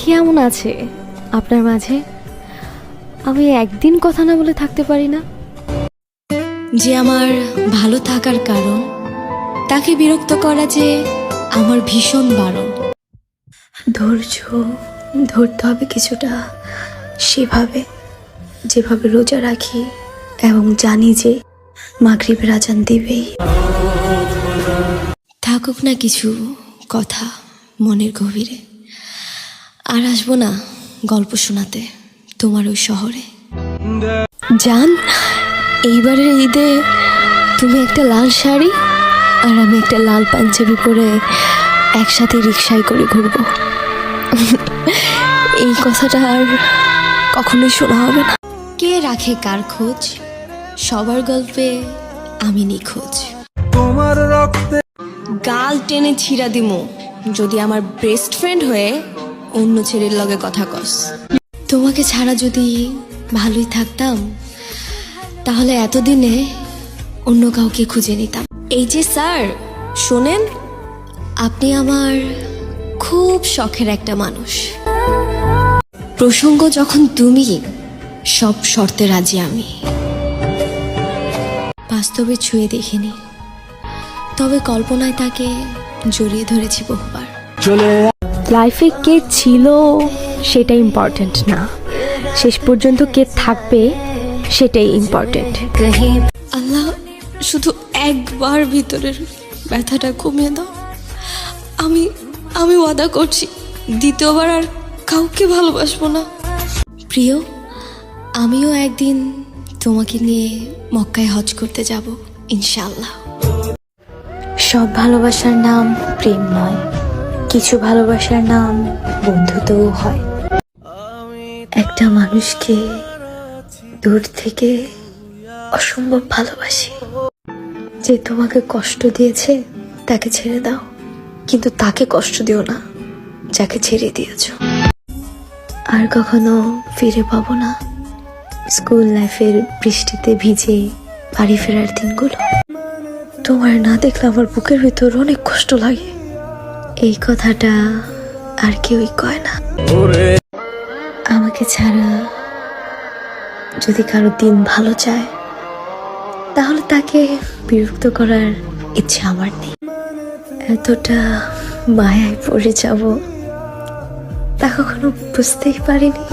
কি এমন আছে আপনার মাঝে? আমি একদিন কথা না বলে থাকতে পারি না। যে আমার ভালো থাকার কারণ তাকে বিরক্ত করা যে আমার ভীষণ বারণ। ধৈর্য ধরতে হবে কিছুটা। সেভাবে যেভাবে রোজা রাখি এবং জানি যে মাগরিবের আজান দিবেই। থাকুক না কিছু কথা মনের গভীরে। আর আসব না গল্প শোনাতে তোমার ওই শহরে। জান এইবারের ঈদে তুমি একটা লাল শাড়ি আর আমি একটা লাল পাঞ্জাবি পরে একসাথে রিক্সায় করে ঘুরবো। এই কথাটা আর কখনোই শোনা হবে না। কে রাখে কার খোঁজ? সবার গল্পে আমি নিখোঁজ। গাল টেনে ছিঁড়া দিমু। যদি আমার বেস্ট ফ্রেন্ড হয়ে অন্য ছেলের লগে কথা কস। তোমাকে ছাড়া যদি ভালোই থাকতাম তাহলে এতদিনে অন্য কাউকে খুঁজে নিতাম। এই যে স্যার শোনেন আপনি আমার খুব শখের একটা মানুষ। প্রসঙ্গ যখন তুমি সব শর্তে রাজি আমি। বাস্তবে ছুঁয়ে দেখিনি তবে কল্পনায় তাকে জড়িয়ে ধরেছি বহুবার। লাইফে কে ছিল সেটা ইম্পর্ট্যান্ট না। শেষ পর্যন্ত কে থাকবে সেটাই ইম্পর্ট্যান্ট আল্লাহ শুধু একবার ভিতরের ব্যথাটা কমিয়ে দাও। আমি আমি ওয়াদা করছি দ্বিতীয়বার আর কাউকে ভালোবাসবো না। প্রিয় আমিও একদিন তোমাকে নিয়ে মক্কায় হজ করতে যাব ইনশাআল্লাহ। সব ভালোবাসার নাম প্রেম নয়। কিছু ভালোবাসার নাম বন্ধুত্বও হয়। একটা মানুষকে দূর থেকে অসম্ভব ভালোবাসি। যে তোমাকে কষ্ট দিয়েছে, তাকে ছেড়ে দাও। কিন্তু তাকে কষ্ট দিও না, যাকে ছেড়ে দিয়েছ। আর কখনো ফিরে পাবো না স্কুল লাইফের বৃষ্টিতে ভিজে বাড়ি ফেরার দিনগুলো। তোমার না দেখলে আমার বুকের ভিতর অনেক কষ্ট লাগে। এই কথাটা আর কেউই কয় না। আমাকে ছাড়া যদি কারও দিন ভালো চায় তাহলে তাকে বিরক্ত করার ইচ্ছে আমার নেই। এতটা মায়ায় পড়ে যাব তা কখনো বুঝতেই পারিনি।